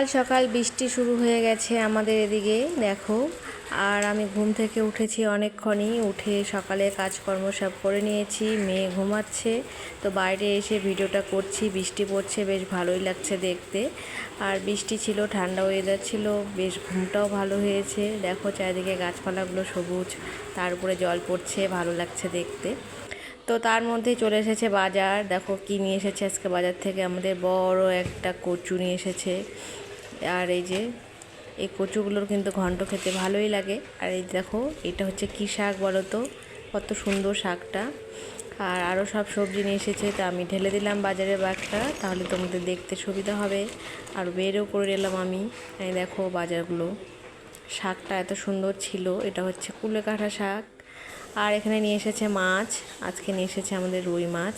সকাল সকাল বৃষ্টি শুরু হয়ে গেছে আমাদের এদিকে, দেখো। আর আমি ঘুম থেকে উঠেছি অনেকক্ষণই, উঠে সকালে কাজকর্ম সব করে নিয়েছি, মেয়ে ঘুমাচ্ছে। তো বাইরে এসে ভিডিওটা করছি, বৃষ্টি পড়ছে, বেশ ভালোই লাগছে দেখতে। আর বৃষ্টি ছিল, ঠান্ডা ওয়েদার ছিল, বেশ ঘুমটাও ভালো হয়েছে। দেখো চারিদিকে গাছপালাগুলো সবুজ, তার উপরে জল পড়ছে, ভালো লাগছে দেখতে। তো তার মধ্যেই চলে এসেছে বাজার। দেখো কি নিয়ে এসেছে আজকে বাজার থেকে? আমাদের বড় একটা কচু নিয়ে এসেছে। আর এই যে, এই কচুগুলোর কিন্তু ঘন্ট খেতে ভালোই লাগে। আর এই দেখো, এটা হচ্ছে কী শাক বলো তো? কত সুন্দর শাকটা। আর আরও সব সবজি নিয়ে এসেছে, তা আমি ঢেলে দিলাম বাজারের ব্যাগটা তাহলে তোমাদের দেখতে সুবিধা হবে। আর বেরও করে এলাম আমি। এই দেখো বাজারগুলো। শাকটা এত সুন্দর ছিল, এটা হচ্ছে কুলেকাঠা শাক। আর এখানে নিয়ে এসেছে মাছ, আজকে নিয়ে এসেছে আমাদের রুই মাছ।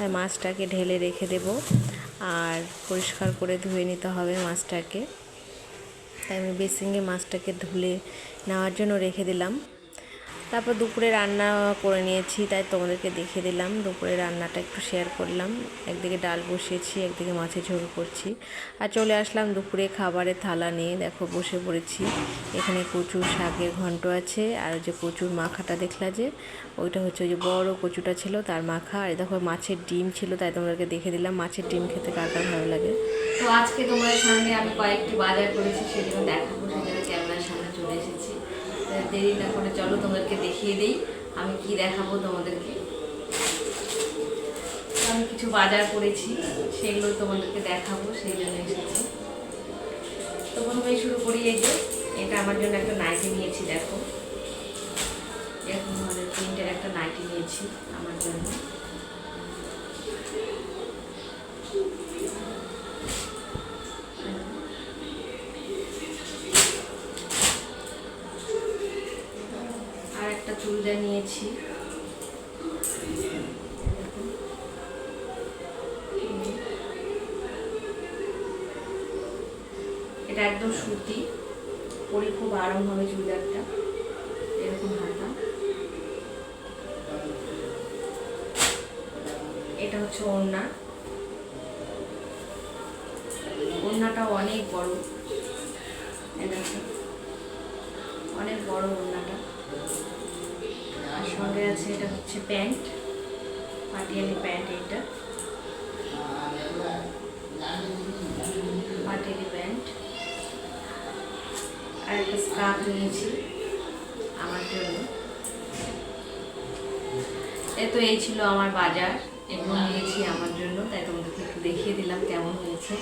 আর মাছটাকে ঢেলে রেখে দেব। আর পরিষ্কার করে ধুয়ে নিতে হবে মাছটাকে। তাই আমি বেসিংয়ে মাছটাকে ধুলে নেওয়ার জন্য রেখে দিলাম। তারপর দুপুরে রান্না করে নিয়েছি, তাই তোমাদেরকে দেখিয়ে দিলাম। দুপুরে রান্নাটা একটু শেয়ার করলাম। একদিকে ডাল বসিয়েছি, একদিকে মাছের ঝোল করছি। আর চলে আসলাম দুপুরে খাবারের থালা নিয়ে। দেখো, বসে পড়েছি। এখানে কচুর শাকের ঘন্ট আছে, আর যে কচুর মাখাটা দেখলা যে, ওইটা হচ্ছে ওই যে বড় কচুটা ছিল, তার মাখা। আর দেখো, মাছের ডিম ছিল, তাই তোমাদেরকে দেখে দিলাম মাছের ডিম খেতে কার কার ভালো লাগে। তো আজকে তোমার সঙ্গে আমি কয়েকটি বাজার করেছি, সেগুলো সেজন্য ক্যামেরার সামনে চলে এসেছি তো দেরি না করে চলো, তোমাদেরকে দেখিয়ে দিই আমি কি দেখাবো তোমাদেরকে। আমি কিছু বাজার করেছি, সেগুলো তোমাদেরকে দেখাবো, সেই জন্য এসেছি। তো প্রথমেই শুরু করি এই যে, এটা আমার জন্য একটা নাইটি নিয়েছি, দেখো। এরকম ধরনের প্রিন্টের একটা নাইটি নিয়েছি আমার জন্য। চুড়িদার নিয়েছি। এটা একদম সুতি, পরে খুব আরাম হবে চুড়িদারটা। এরকম হাতা। এটা হচ্ছে ওড়না। ওড়নাটা অনেক বড়। অনেক বড় ওড়নাটা। এটা হচ্ছে প্যান্ট, পাটিয়ালি প্যান্ট এটা। পাটিয়ালি প্যান্ট। আর একটা স্কার্ফ নিয়েছি আমার জন্য। এ তো এই ছিল আমার বাজার। এগুলো নিয়েছি আমার জন্য, তাই তোমাদেরকে একটু দেখিয়ে দিলাম কেমন হয়েছে।